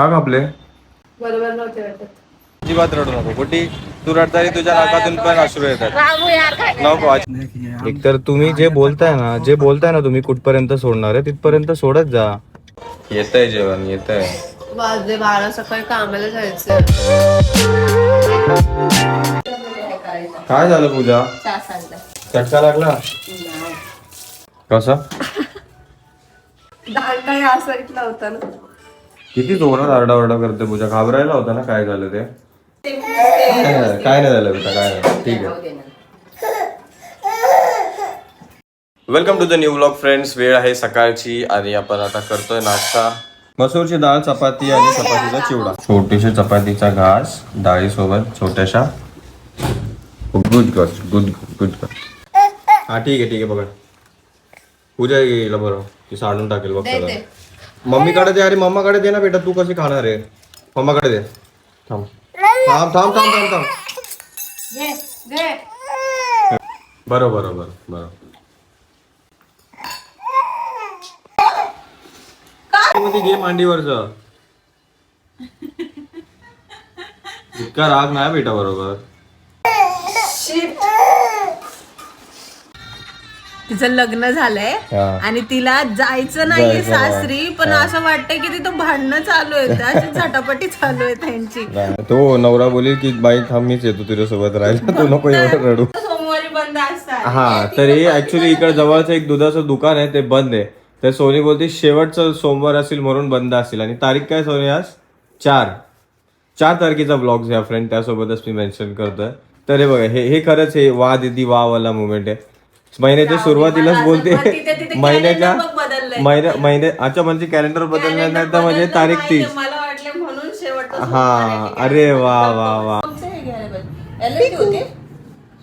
का कापले? बरोबर नव्हते वाटत. अजिबात रडू नको गुड्डी तू रडतारी तुझ्या नाकातून पण अश्रू येतात. रामू यार काय नको एक तर तुम्ही जे बोलताय ना जे बोलताय ना तुम्ही कुठपर्यंत सोडणार आहे तिथपर्यंत सोडत जा. येतंय जेवण येतंय. वाजले बारा सकाळी कामाला जायचं. काय झालं पूजा? चटका लागला? कसा? दांडा या साईडला होता ना. किती जोरात आरडाओरडा करते पूजा? घाबरायला होता ना काय झालं ते? काय नाही काय नाही झालं बेटा काय नाही. ठीक आहे. Welcome to the new blog friends वेळ आहे सकाळची आणि आपण आता करतोय नाश्ता. मसूरची डाळ चपाती आणि चपातीचा चिवडा. छोटीशी चपातीचा घास डाळीसोबत छोट्याशा. गुड कर गुड गुड कर हा ठीक आहे ठीक आहे बघा. पूजा येईल बरं. ती साडून टाकेल बघ. मम्मीकडे दे अरे मम्माकडे दे ना बेटा तू कशी खाणार आहे? मम्माकडे दे. थांब. थांब थांब थांब थांब थांब. बरं बरं बरं बरं. मध्ये घे मांडीवरच. इतका राग नाही बेटा बरोबर. तिचं लग्न झालंय हा. आणि तिला जायचं नाहीये जायचं नाही. सासरी पण असं वाटतंय की तिथं भांडणं चालू आहेत अशी झटापटी चालू आहे त्यांची तो नवरा बोलेल की बाई थांब मीच येतो तुझ्यासोबत राहायला. तू नको एवढं रडू. सोमवारी बंद असतात. हा तर हे ऍक्च्युली इकडे जवळचं एक दुधाचं दुकान आहे ते बंद आहे. तर सोनी बोलते शेवटचं सोमवार असेल म्हणून बंद असेल. आणि तारीख काय सोनी आज? चार. चार तारखेचा ब्लॉग आहे फ्रेंड त्यासोबतच मी मेन्शन करतोय. तर हे बघा हे हे खरंच हे वा दिदी वा वाला मुवमेंट आहे. महिन्याच्या सुरुवातीलाच बोलते. महिन्याच्या. महिन्या महिन्या अच्छा म्हणजे कॅलेंडर बदलल्यानंतर म्हणजे तारीख तीस. मला वाटलं म्हणून शेवटचं हा अरे वा वा वा.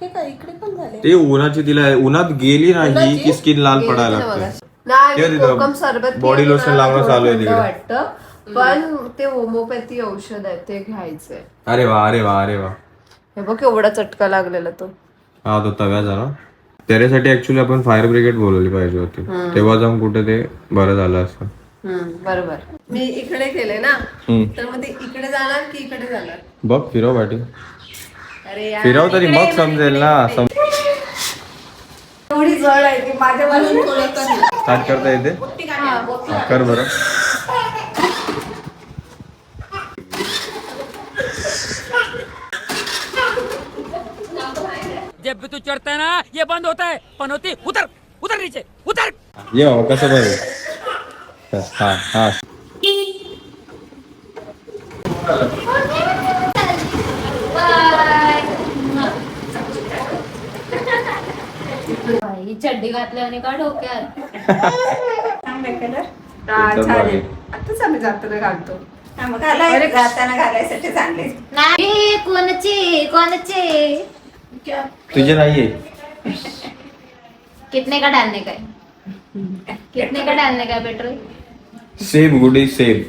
हे काय इकडे पण झाले? ते उन्हाची तिला उन्हात गेली नाही की स्किन लाल पडायला लागते. नाही ते तिथं कोकम सरबत body पिलं lotion ना, लावणं चालू आहे तिकडे. पण ते होमोपॅथी औषध आहे ते घ्यायचंय. अरे वा अरे वा अरे वा. हे बघ केवढा चटका लागलेला तो. हा तो तव्याचा ना? त्याच्यासाठी ऍक्च्युली आपण फायर ब्रिगेड बोलवली पाहिजे होती. तेव्हा जाऊन कुठे ते बरं झालं असतं. बरोबर. मी इकडे केले ना. तर मग ते इकडे जाणार की इकडे जाणार? बघ फिरव पाठी अरे यार फिरव तरी मग समजेल ना सम- एवढी जळ आहे की माझ्या बाजूने थोडं. स्टार्ट करता येते? कर बरं. भी तू चढ़ता है ना ये बंद होता है। पनौती उतर उतर नीचे उतर। ये बाबा कसं बरं हा हा। ही चड्डी घातल्याने का डोक्यात? हा, एकदम चालेल. भारी. आताच आम्ही जाताना घालतो. घालाय जाताना घालायसाठी चांगले नाही कोणचे कोणचे? तुझे नाहीये. कितने का डालने का है? कितने का डालने का है petrol? Same Guddi same.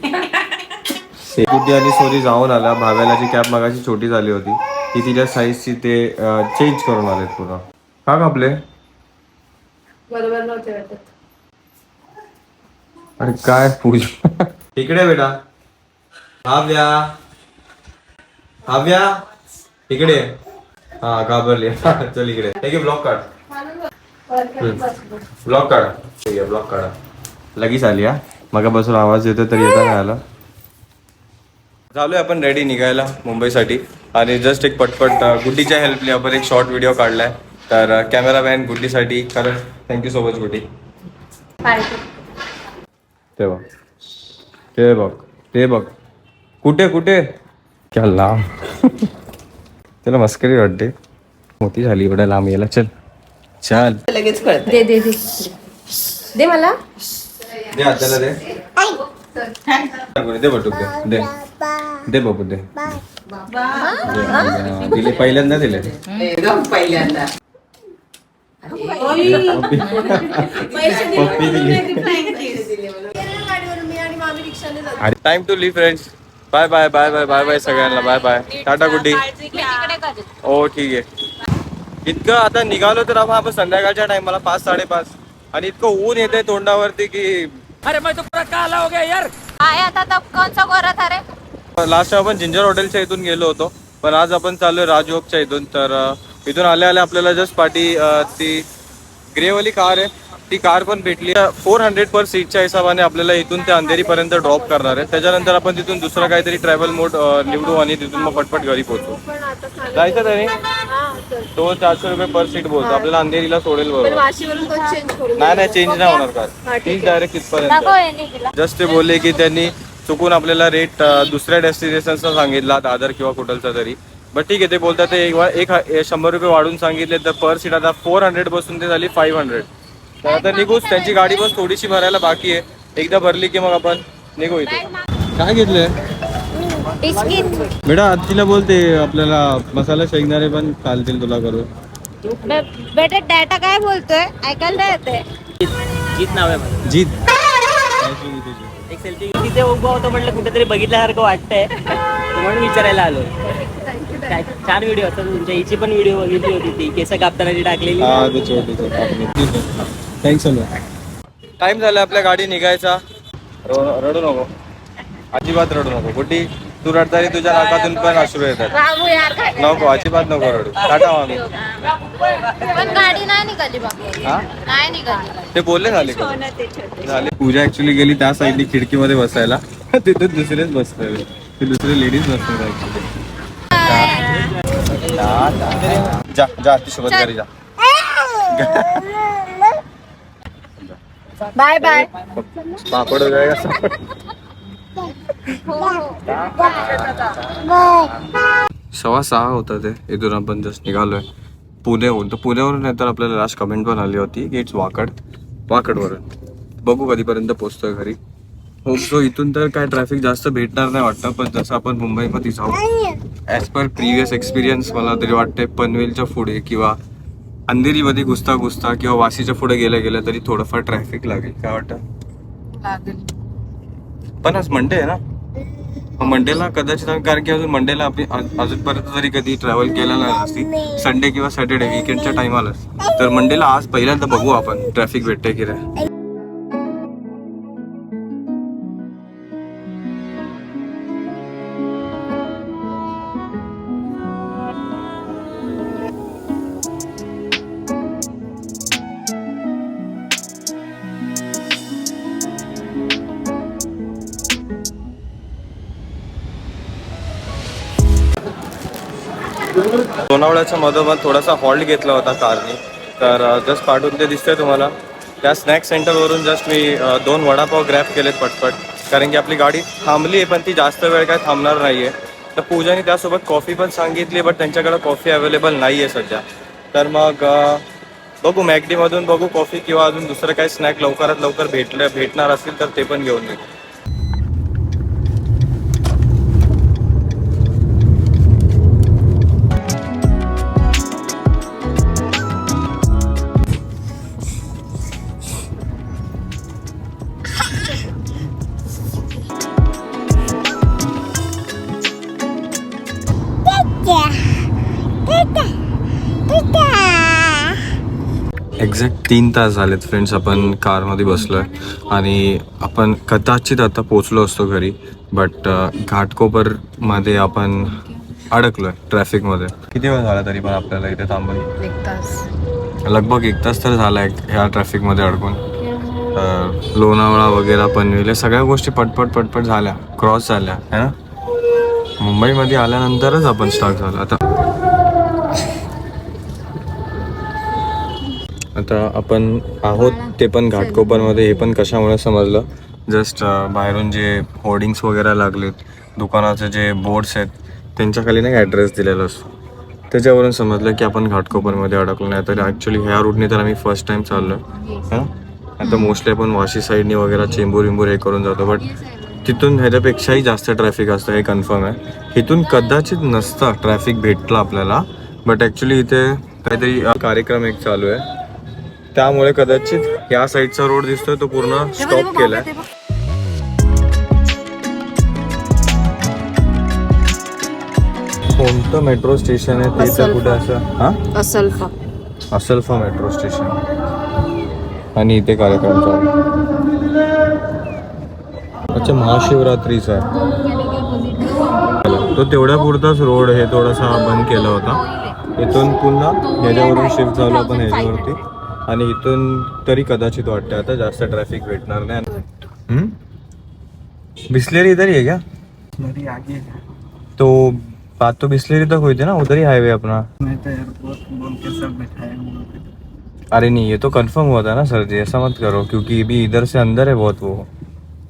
Same. Guddi आणि सोनी जाऊन आला भाव्याला जी कॅब मागाची छोटी झाली होती ती तिच्या साईजची ते चेंज करून आलेत पुन्हा का कापले? बरोबर नव्हते वाटत. अरे काय पूजा. इकडे बेटा. भाव्या. भाव्या. इकडे. हा घाबरली चल इकडे आहे ब्लॉक काढ ब्लॉक काढा ठीक आहे ब्लॉक काढा लगेच आली हा मगापासून आवाज येतो तर येता नाही आला झालोय आपण रेडी निघायला मुंबईसाठी आणि जस्ट एक पटपट गुड्डीच्या हेल्पने आपण एक शॉर्ट व्हिडिओ काढलाय तर कॅमेरामॅन गुड्डीसाठी खरंच थँक्यू सो मच गुड्डी ते बघ ते बघ ते बघ कुठे कुठे क्या लांब त्याला मस्करी वाटते? मोठी झाली एवढ्या लांब यायला. चल. चल. लगेच कळत. दे दे दे. दे मला. दे दे. दे बटूक दे. दे. दे बाबू दे. दे. दिले पहिल्यांदा दिले. एकदम पहिल्यांदा. पप्पी. दिली आणि time to leave friends bye bye bye bye bye bye सगळ्यांना. बाय बाय टाटा गुड्डी. हो ठीक आहे. इतकं आता निघालो तर आपण आपण संध्याकाळच्या टायमाला पाच साडेपाच. आणि इतकं ऊन येतंय तोंडावरती की अरे मैं तो पूरा काला हो गया यार? आहे आता तब कोणचा गोरा था रे लास्ट टाइम आपण जिंजर हॉटेलच्या इथून गेलो होतो. पण आज आपण चाललोय राजयोगच्या इथून. तर अ, इथून आल्या आल्या आपल्याला जस्ट पाठी अ, ती ग्रेवाली कार आहे. ती कार पण भेटली फोर हंड्रेड पर सीटच्या हिशोबाने आपल्याला इथून ते अंधेरीपर्यंत ड्रॉप करणार आहे. त्याच्यानंतर आपण तिथून दुसरा काहीतरी ट्रॅव्हल मोड निवडू आणि तिथून मग पटपट घरी पोहोचू. जायचं तरी? तो चारशे रुपये पर सीट बोलतो. आपल्याला अंधेरीला सोडेल बरोबर. नाही नाही चेंज नाही होणार कार तीच डायरेक्ट तिथपर्यंत. जस्ट ते बोलले की त्यांनी चुकून आपल्याला रेट दुसऱ्या डेस्टिनेशनचा सांगितला दादर किंवा कुठलचा तरी. बट ठीक आहे ते बोलतात ते एक शंभर रुपये वाढून सांगितले तर पर सीट आता फोर हंड्रेड बसून ते झाली फाईव्ह हंड्रेड तर आता निघूच त्यांची गाडी बस थोडीशी भरायला बाकी आहे. एकदा भरली की मग आपण निघू इथे काय घेतलंय? बिस्किट. बेटा तिला बोलते आपल्याला मसाला शेंगणारे पण चालतील तुला करून. बेटा डाटा काय बोलतोय? ऐकायला नाही येते जीत नाव आहे. जीत. एक सेल्फी तिथे उभा होतो म्हटलं कुठेतरी बघितल्यासारखं वाटतंय. म्हणून विचारायला आलो. काय छान व्हिडिओ असतात तुमच्या. हिची पण व्हिडिओ बघितली होती ती. केस कापताना जी टाकलेली. हा थँक्स टाइम झाला आपल्या गाडी निघायचा. रो- रडू नको. अजिबात रडू नको. कुठे तू रडताना तुझ्या नाकातून पण अश्रू येतात. बाबू यार काय नको अजिबात नको रडू. टाटा आम्ही पण गाडी नाही निघाली बाबू. हा? नाही निघाली. ते बोलले झाले का? झाले. पूजा ऍक्च्युली गेली त्या साईडनी खिडकीमध्ये बसायला. तिथे दुसरेच बसलेले ते दुसरे लेडीज बसलेले ऍक्च्युली जा जा ती सोबत घरी जा. Bye bye. पापड वगैरे. सव्वा सहा होतं ते. इथून आपण जस्ट निघालोय. पुण्याहून तर पुण्यावरून नंतर आपल्याला लास्ट कमेंट पण आली होती की इट्स वाकड. वाकडवरून. बघू कधीपर्यंत पोहोचतोय घरी. होप सो इथून तर काय ट्रॅफिक जास्त भेटणार नाही वाटतं पण जसं आपण मुंबईमध्ये जाऊ ॲज पर प्रिव्हियस एक्सपिरियन्स मला तरी वाटतंय पनवेलच्या पुढे किंवा अंधेरीमध्ये घुसता घुसता किंवा वाशीच्या पुढे गेल्या गेल्या तरी थोडंफार ट्रॅफिक लागेल. काय वाटतं? पण आज मंडे आहे ना? मंडेला कदाचित आम्ही- कारण की अजून मंडेला अज- अजूनपर्यंत तरी कधी ट्रॅव्हल केलेला नाही असती संडे किंवा सॅटर्डे विकेंडच्या टाइमालाच तर मंडेला आज पहिल्यांदा बघू आपण ट्रॅफिक भेटते की नाही. लोणावळ्याच्या मधोमध थोडासा हॉल्ट घेतला होता कारने. तर जस्ट पाठवून ते दिसतंय तुम्हाला. त्या स्नॅक सेंटरवरून जस्ट मी दोन वडापाव ग्रॅप केलेत पटपट. कारण की आपली गाडी थांबली आहे पण ती जास्त वेळ काय थांबणार नाही आहे तर पूजाने त्यासोबत कॉफी पण सांगितली बट त्यांच्याकडे कॉफी अवेलेबल नाही आहे सध्या. तर मग बघू मॅगडीमधून बघू कॉफी किंवा अजून दुसरं काही स्नॅक लवकरात लवकर भेटलं भेटणार असेल तर ते पण घेऊन येऊ. तीन तास झालेत फ्रेंड्स आपण कारमध्ये बसलोय. आणि आपण कदाचित आता पोचलो असतो घरी बट घाटकोपरमध्ये आपण अडकलोय ट्रॅफिकमध्ये किती वेळ झाला तरी पण आपल्याला इथे थांबून? एक तास. लगभग एक तास तर झाला आहे ह्या ट्रॅफिकमध्ये अडकून. तर लोणावळा वगैरे पनवेल या सगळ्या गोष्टी पटपट पटपट झाल्या. क्रॉस झाल्या है ना? मुंबईमध्ये आल्यानंतरच आपण स्टार्ट झालो. आता आता आपण आहोत ते पण घाटकोपरमध्ये हे पण कशामुळे समजलं? जस्ट बाहेरून जे होर्डिंग्स वगैरे लागलेत दुकानाचे जे बोर्ड्स आहेत त्यांच्या खाली नाही ॲड्रेस दिलेला असतो? त्याच्यावरून समजलं की आपण घाटकोपरमध्ये अडकलो नाही. तर ॲक्च्युली ह्या रूटने तर आम्ही फर्स्ट टाइम चाललो आहे आता मोस्टली आपण वाशी साईडनी वगैरे चेंबूर विंबूर हे करून जातो. बट तिथून ह्याच्यापेक्षाही जास्त ट्रॅफिक असतं हे कन्फर्म आहे. इथून कदाचित नसतं ट्रॅफिक भेटलं आपल्याला. बट ॲक्च्युली इथे काहीतरी कार्यक्रम एक चालू आहे. त्यामुळे कदाचित या साईडचा रोड दिसतोय तो पूर्ण स्टॉप केलाय. कोणतं मेट्रो स्टेशन आहे? ते तर कुठे असं? हा? असल असल्फा मेट्रो स्टेशन आणि इथे कार्यक्रम चालू अच्छा महाशिवरात्रीचा आहे. तो तेवढ्या पुरताच रोड हे थोडासा बंद केला होता. इथून पुन्हा ह्याच्यावरून शिफ्ट झालो आपण ह्याच्यावरती. आणि इथून तरी कदाचित वाटतं आता जास्त ट्रॅफिक भेटणार नाही. हम्म? बिस्लेरी इधर ही है क्या? तो बात तो बिस्लेरी तक हुई थी ना उधर ही हाईवे अपना। अरे नहीं ये तो कंफर्म हुआ था ना सर जी ऐसा मत करो क्योंकि अभी इधर से अंदर है बहुत वो।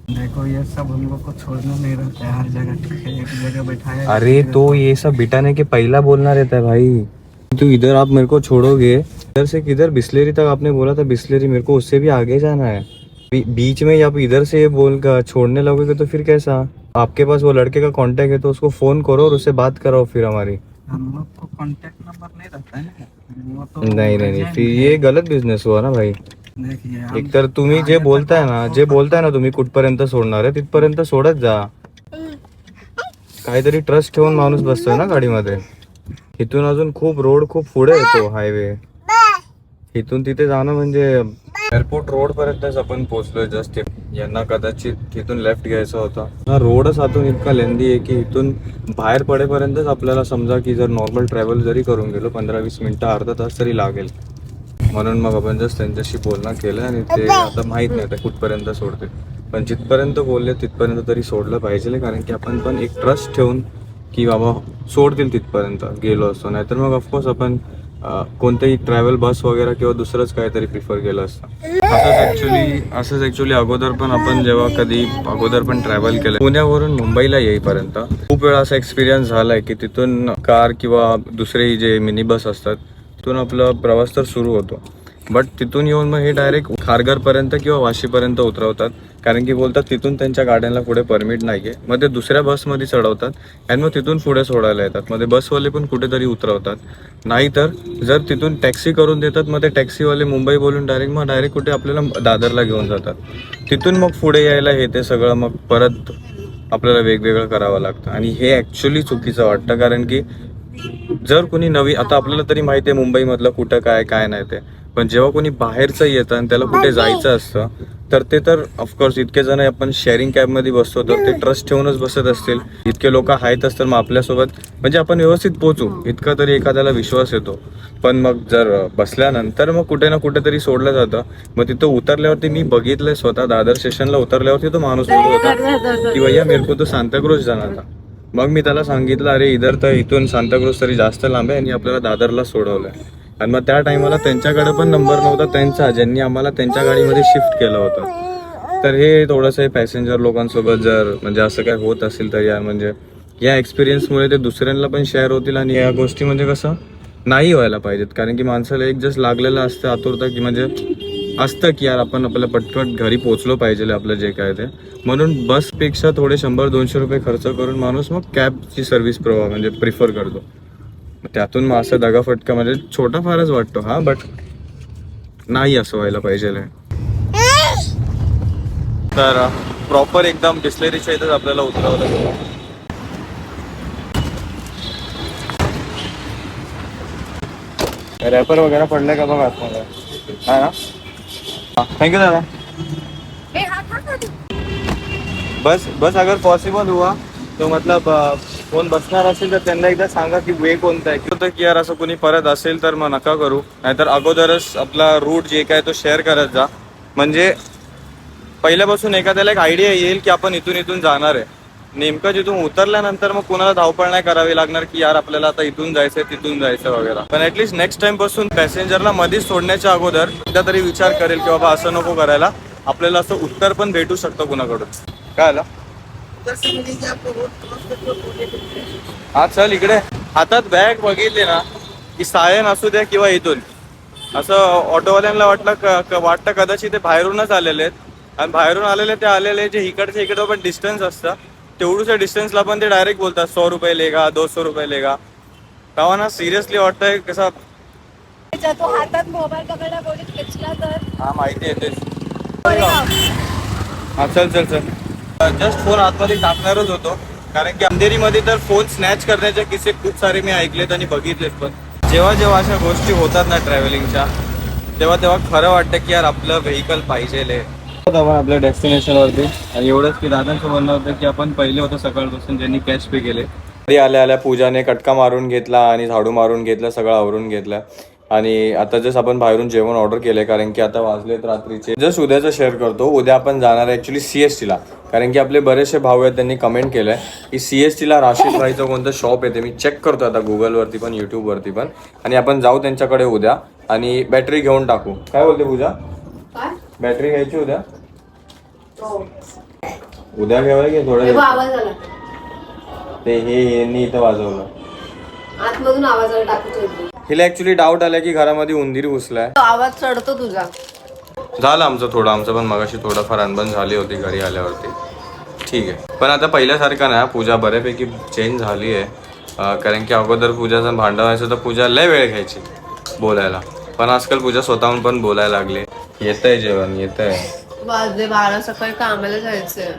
देखो ये सब हम लोग को छोड़ना नहीं रहता है हर जगह ठीक है एक जगह बैठाया अरे तो ये सब बिठाने के पहला बोलना रहता है भाई। तो इधर आप मेरे को छोड़ोगे इधर से किधर? बिस्लेरी तक आपने बोला था बिस्लेरी मेरे को उससे भी आगे जाना है। बीच में आप इधर से ये बोल कर छोड़ने लगोगे तो फिर कैसा? आपके पास वो लड़के का कांटेक्ट है तो उसको फ़ोन करो और उससे बात कराओ फिर हमारी। हम लोग को कांटेक्ट नंबर नहीं रहता है तो नहीं नहीं नहीं फिर ये गलत बिज़नेस हुआ ना भाई। एक तर तुम्ही जे बोलताय ना जे बोलताय ना तुम्ही कुठपर्यंत सोडणार आहे तिथपर्यंत सोडत जा। काहीतरी ट्रस्ट ठेवून माणूस बसतोय ना गाडीमध्ये. इथून अजून खूप रोड खूप पुढे येतो हायवे इथून तिथे जाणं म्हणजे एअरपोर्ट रोड पर्यंतच आपण पोहोचलोय जस्ट यांना कदाचित तिथून लेफ्ट घ्यायचा होता. हा रोडच आतून इतका लेंदी आहे की इथून बाहेर पडेपर्यंतच आपल्याला समजा की जर नॉर्मल ट्रॅव्हल जरी करून गेलो पंधरा वीस मिनिटं अर्धा तास तरी लागेल. म्हणून मग आपण जस्ट त्यांच्याशी बोलणं केलं आणि ते आता माहीत नाही ते कुठपर्यंत सोडते पण जिथपर्यंत बोलले तिथपर्यंत तरी सोडलं पाहिजे कारण की आपण पण एक ट्रस्ट ठेवून की बाबा सोडतील तिथपर्यंत गेलो असतो. नाहीतर मग ऑफकोर्स आपण कोणतंही ट्रॅव्हल बस वगैरे किंवा दुसरंच काहीतरी प्रिफर केलं असतं. असंच ऍक्च्युली असंच ऍक्च्युली अगोदर पण आपण जेव्हा कधी अगोदर पण ट्रॅव्हल केलं पुण्यावरून मुंबईला येईपर्यंत खूप वेळा असा एक्सपिरियन्स झालाय की तिथून कार किंवा दुसरे जे मिनी बस असतात तिथून आपला प्रवास तर सुरू होतो. बट तिथून येऊन मग हे डायरेक्ट खारघरपर्यंत किंवा वाशीपर्यंत उतरवतात. कारण की बोलतात तिथून त्यांच्या गाड्यांना पुढे परमिट नाहीये. मग ते दुसऱ्या बसमध्ये चढवतात आणि मग तिथून पुढे सोडायला येतात. मग ते बसवाले पण कुठेतरी उतरवतात. नाहीतर जर तिथून टॅक्सी करून देतात मग ते टॅक्सीवाले मुंबई बोलून डायरेक्ट मग डायरेक्ट कुठे आपल्याला दादरला घेऊन जातात. तिथून मग पुढे यायला हे ते सगळं मग परत आपल्याला वेगवेगळं करावं लागतं. आणि हे ॲक्च्युली चुकीचं वाटतं. कारण की जर कोणी नवी आता आपल्याला तरी माहिती आहे मुंबईमधलं कुठं काय काय नाही ते. पण जेव्हा कोणी बाहेरचं येतं आणि त्याला कुठे जायचं असतं तर ते तर ऑफकोर्स इतके जण आपण शेअरिंग कॅबमध्ये बसतो तर ते ट्रस्ट ठेवूनच बसत असतील. इतके लोक आहेतच तर मग आपल्यासोबत. म्हणजे आपण व्यवस्थित पोहोचू. इतका तरी एखाद्याला विश्वास येतो. पण मग जर बसल्यानंतर मग कुठे ना कुठेतरी सोडलं जातं. मग तिथं उतरल्यावरती मी बघितलंय स्वतः दादर स्टेशनला उतरल्यावरती तो माणूस बोलत होता की भैया मेरे को तो सांताक्रूज जाना था. मग मी त्याला सांगितलं अरे इधर तर इथून सांताक्रूज तरी जास्त लांब आहे आणि आपल्याला दादरला सोडवलंय. आणि मग त्या टायमाला त्यांच्याकडे पण नंबर नव्हता त्यांचा ज्यांनी आम्हाला त्यांच्या गाडीमध्ये शिफ्ट केलं होतं. तर हे थोडंसं पॅसेंजर लोकांसोबत जर म्हणजे असं काय होत असेल तर या म्हणजे या एक्सपिरियन्समुळे ते दुसऱ्यांना पण शेअर होतील आणि या गोष्टी म्हणजे कसं नाही व्हायला पाहिजेत. कारण की माणसाला एक जस्ट लागलेलं असतं आतुरता की म्हणजे असतं की यार आपण आपल्या पटपट घरी पोचलो पाहिजे आपलं जे काय ते. म्हणून बसपेक्षा थोडे शंभर दोनशे रुपये खर्च करून माणूस मग कॅबची सर्व्हिस प्रो म्हणजे प्रिफर करतो. त्यातून मग असं दगाफटका म्हणजे छोटा फारच वाटतो हा बट नाही असं व्हायला पाहिजे. तर प्रॉपर एकदम बिस्लेरीच्या इथंच आपल्याला उतरावं लागेल. रॅपर वगैरे पडले का बघा आतमध्ये? हा ना? थैंक यू दादा. बस बस अगर पॉसिबल हुआ तो मतलब कोण बसणार असेल तर त्यांना एकदा सांगा की वे कोणता आहे. होतं की यार असं कोणी परत असेल तर मग नका करू. नाहीतर अगोदरच आपला रूट जे काय तो शेअर करत जा. म्हणजे पहिल्यापासून एखाद्याला एक आयडिया येईल की आपण इथून इथून जाणार आहे. नेमकं जिथून उतरल्यानंतर मग कोणाला धावपळ नाही करावी लागणार की यार आपल्याला आता इथून जायचंय तिथून जायचं वगैरे. पण ऍटलीस्ट नेक्स्ट टाइमपासून पॅसेंजरला मध्येच सोडण्याच्या अगोदर एकदा तरी विचार करेल की बाबा असं नको करायला. आपल्याला असं उत्तर पण भेटू शकतं कुणाकडून. काय आलं हा चल इकडे. हातात बॅग बघितली ना की सायन असू द्या किंवा इथून. असं ऑटोवाल्यांना वाटलं वाटतं कदाचित ते बाहेरूनच आलेले आहेत. आणि बाहेरून आलेले ते आलेले जे इकडच्या इकडं पण डिस्टन्स असतं. तेवढूच्या डिस्टन्सला पण ते डायरेक्ट बोलतात सौ रुपये लेगा दोन सौ रुपये लेगा तेव्हा ना सिरियसली वाटतंय कसा हातात मोबाईल पकडला हा माहिती आहे हा चल चल चल. जस्ट फोन आतमध्ये टाकणारच होतो. कारण की अंधेरीमध्ये तर फोन स्नॅच करण्याचे किस्से खूप सारे मी ऐकलेत आणि बघितलेत पण. जेव्हा जेव्हा अशा गोष्टी होतात ना ट्रॅव्हलिंगच्या तेव्हा तेव्हा खरं वाटतं की यार आपलं व्हेकल पाहिजे आपण आपल्या डेस्टिनेशन वरती. आणि एवढंच की दादांचं म्हणणं होतं की आपण पहिले होतं सकाळपासून ज्यांनी कॅश पे केले. तरी आल्या आल्या पूजाने कटका मारून घेतला आणि झाडू मारून घेतला सगळं आवरून घेतलं. आणि आता जस्ट आपण बाहेरून जेवण ऑर्डर केलंय कारण की आता वाजलेत रात्रीचे. जस्ट उद्याचं शेअर करतो. उद्या आपण जाणार आहे ऍक्च्युली सी एस टीला कारण की आपले बरेचसे भाऊ आहेत त्यांनी कमेंट केलंय की सी एस टीला राशीद भाईचं कोणतं शॉप येते मी चेक करतो आता गुगलवरती पण युट्यूबवरती पण. आणि आपण जाऊ त्यांच्याकडे उद्या. आणि बॅटरी घेऊन टाकू. काय बोलते पूजा? बॅटरी घ्यायची उद्या? उद्या घ्यावं की थोडं ते हे यांनी इथं वाजवलं. आतमधून आवाज टाकू हिला ऍक्च्युली डाऊट आला की घरामध्ये उंदीर घुसलाय. आवाज चढतो तुझा. झालं आमचं थोडं आमचं पण मगाशी थोडंफार अनबन झाली होती घरी आल्यावरती. ठीक आहे. पण आता पहिल्यासारखं नाही पूजा बऱ्यापैकी चेंज झाली आहे. कारण की अगोदर पूजाचं भांडण व्हायचं तर पूजा लय वेळ घ्यायची बोलायला. पण आजकाल पूजा स्वतःहून पण बोलायला लागली. येत आहे जेवण येत आहे वाजले बारा सकाळी कामाला जायचंय.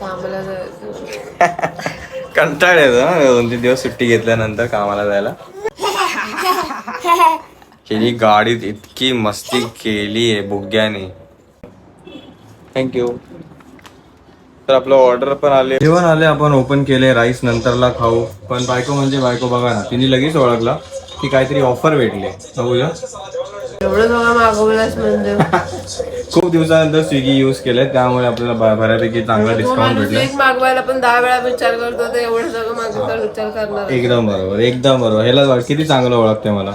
कामाला जायचं कंटाळ येतो ना दोन तीन दिवस सुट्टी घेतल्यानंतर कामाला जायला. हिने गाडीत इतकी मस्ती केली आहे बुग्याने थँक्यू तर आपलं ऑर्डर पण आले. जेवण आले आपण ओपन केले राईस नंतरला खाऊ. पण बायको म्हणजे बायको बघा ना तिने लगेच ओळखला की काहीतरी ऑफर भेटले. बघूया. एवढं म्हणजे? खूप दिवसानंतर स्विगी यूज केलंय त्यामुळे आपल्याला बऱ्यापैकी चांगला डिस्काउंट भेटलाय एक मागवायला पण दहा वेळा विचार करतो तर एवढं सगळं मागवता विचार करणार. एकदम बरोबर एकदम बरोबर. ह्याला किती चांगलं ओळखते मला?